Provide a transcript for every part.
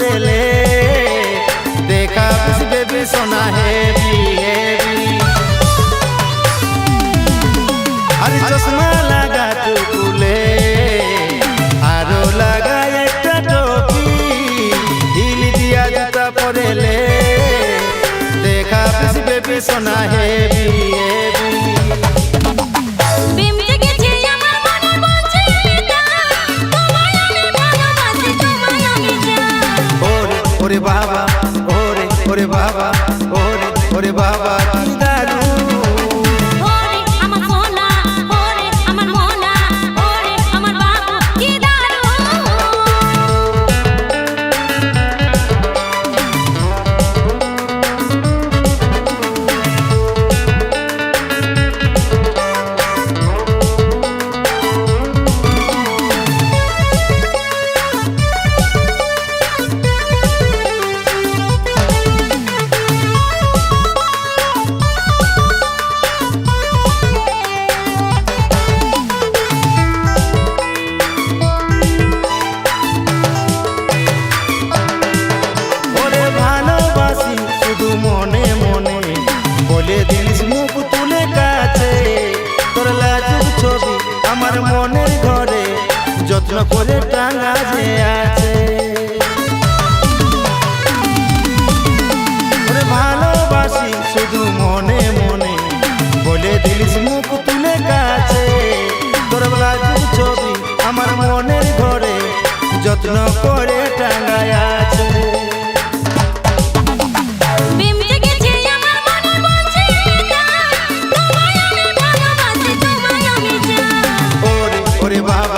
করেলে দেখা বেবি সোনা heavy heavy আর চশমা লাগা তু তুলে আরও লাগা একটা টপি ঢিল দিয়া জুতা পরেলে দেখা বেবি সোনা হেবি হেবি ওরে ওরে বাবা কি মনে মনে বলে দিলিস মুখ তুলে কাছে। তোর লাজুক ছবি আমার মনের ঘরে, যত্ন করে টাঙা যে আছে। ভালোবাসি শুধু মনে মনে বলে দিলিস মুখ তুলে কাছে। তোর লাজুক ছবি আমার মনের ঘরে, যত্ন করে টাঙায়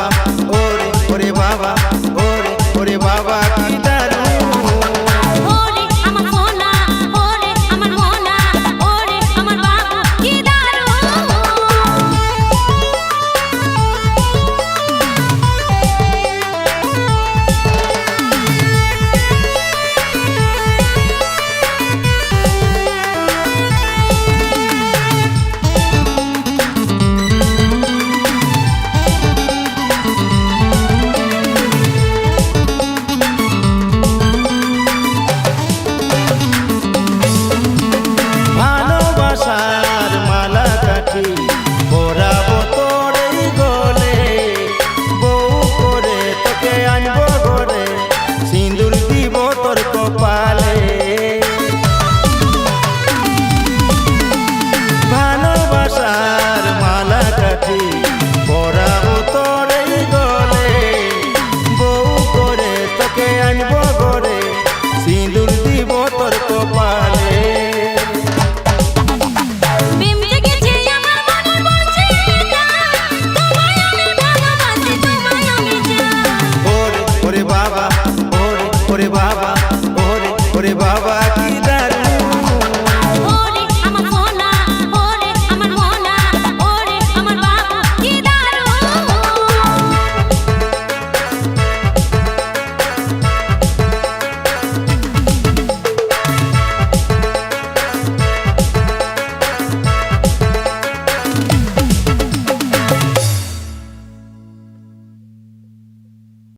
Oh.